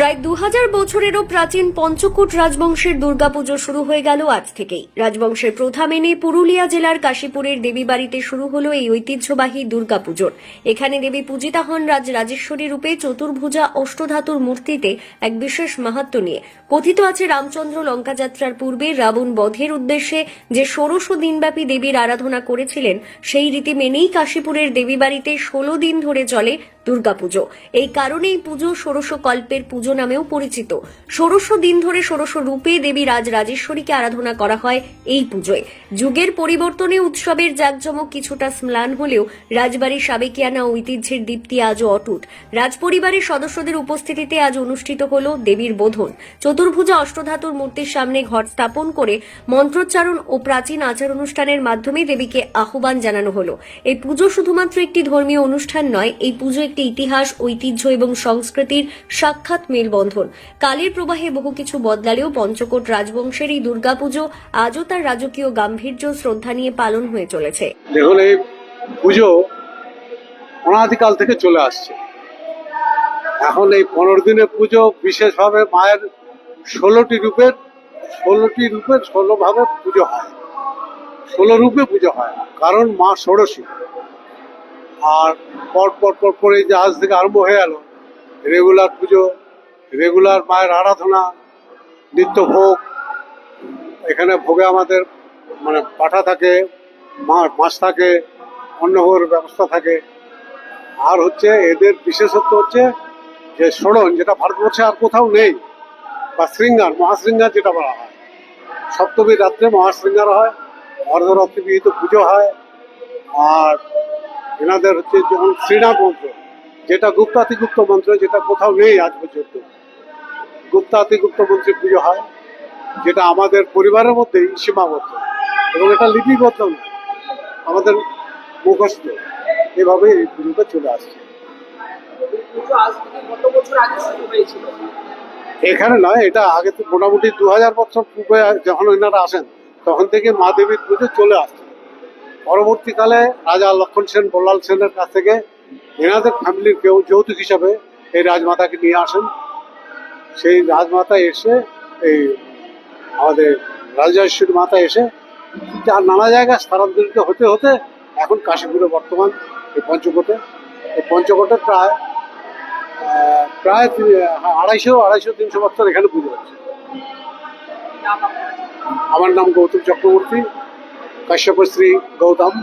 প্রায় দু হাজার বছরেরও প্রাচীন পঞ্চকোট রাজবংশের দুর্গাপুজো শুরু হয়ে গেল আজ থেকেই। রাজবংশের প্রথা মেনে পুরুলিয়া জেলার কাশীপুরের দেবী বাড়িতে শুরু হলো এই ঐতিহ্যবাহী দুর্গাপুজোর। এখানে দেবী পূজিতা হন রাজ রাজেশ্বরী রূপে চতুর্ভুজা অষ্টধাতুর মূর্তিতে এক বিশেষ মাহাত্ম নিয়ে। কথিত আছে রামচন্দ্র লঙ্কা যাত্রার পূর্বে রাবণ বধের উদ্দেশ্যে যে ষোড়শ দিনব্যাপী দেবীর আরাধনা করেছিলেন, সেই রীতি মেনেই কাশীপুরের দেবী বাড়িতে ষোলো দিন ধরে চলে দুর্গাপুজো। এই কারণেই পুজো ষোড়শ কল্পের পুজো নামেও পরিচিত। ষোড়শ দিন ধরে ষোড়শ রূপে দেবী রাজ রাজেশ্বরীকে আরাধনা করা হয় এই পুজোয়। যুগের পরিবর্তনে উৎসবের জাঁকজমক কিছুটা স্ম্লান হলেও রাজবাড়ির সাবেকিয়ানা ঐতিহ্যের দীপ্তি আজও অটুট। রাজপরিবারের সদস্যদের উপস্থিতিতে আজ অনুষ্ঠিত হল দেবীর বোধন। চতুর্ভুজা অষ্টধাতুর মূর্তির সামনে ঘট স্থাপন করে মন্ত্রোচ্চারণ ও প্রাচীন আচার অনুষ্ঠানের মাধ্যমে দেবীকে আহ্বান জানানো হলো। এই পুজো শুধুমাত্র একটি ধর্মীয় অনুষ্ঠান নয়, এই পুজো একটি ইতিহাস, ঐতিহ্য এবং সংস্কৃতির সাক্ষাৎ মেলবন্ধন। কালের প্রবাহে বহু কিছু বদলালেও পঞ্চকোট রাজবংশের এই দুর্গাপুজো আজও তার রাজকীয় গাম্ভীর্য, শ্রদ্ধা নিয়ে পালন হয়ে চলেছে। দেখুন, এই পুজো অনাদিকাল থেকে চলে আসছে। এখন এই পনেরো দিনের পুজো বিশেষভাবে মায়ের ষোলোটি রূপের ষোলোটি রূপের ষোলোভাবে পুজো হয়। ষোলো রূপে পুজো হয়, কারণ মা ষোড়শী। আর পর পর পর পর এই যে আজ থেকে আরম্ভ হয়ে গেল। রেগুলার পুজো, রেগুলার মায়ের আরাধনা, নিত্য ভোগ। এখানে ভোগে আমাদের মানে পাঠা থাকে মাছ থাকে অন্নভোগের ব্যবস্থা থাকে। আর হচ্ছে এদের বিশেষত্ব হচ্ছে যে ষোড়ন, যেটা ভারতবর্ষে আর কোথাও নেই, বা শৃঙ্গার, মহাশৃঙ্গার যেটা বলা হয়। সপ্তমীর রাত্রে মহাশৃঙ্গার হয়, অর্ধরাত্রি বিহিত পুজো হয়। আর এনাদের হচ্ছে যেমন শ্রীনাথ মন্ত্র যেটা গুপ্তাতিগুপ্ত মন্ত্র যেটা কোথাও নেই আজ পর্যন্ত। গুপ্তাতিগুপ্ত মন্ত্রে পুজো হয় যেটা আমাদের পরিবারের মধ্যেই সীমাবদ্ধ। এবং এটা লিপিবদ্ধ না আমাদের মুখস্থ। এভাবে এই পুজোটা চলে আসছে। এখানে নয় এটা আগে তো মোটামুটি দু হাজার বছর পূর্বে যখন এনারা আসেন তখন থেকে মা দেবীর পুজো চলে আসছে। পরবর্তীকালে রাজা লক্ষণ সেন, বল্লাল সেনের কাছ থেকে এনাদের ফ্যামিলির কেউ যৌতুক হিসাবে এই রাজমাতাকে নিয়ে আসেন। সেই রাজমাতা এসে, এই আমাদের রাজরাজেশ্বরী মাতা এসে যার নানা জায়গায় স্থানান্তরিত হতে হতে এখন কাশীপুরে বর্তমান এই পঞ্চকোটে। এই পঞ্চকোটে প্রায় প্রায় আড়াইশো আড়াইশো, তিনশো বছর এখানে পুজো হচ্ছে। আমার নাম গৌতম চক্রবর্তী। কাশ্যপশ্রী গৌতম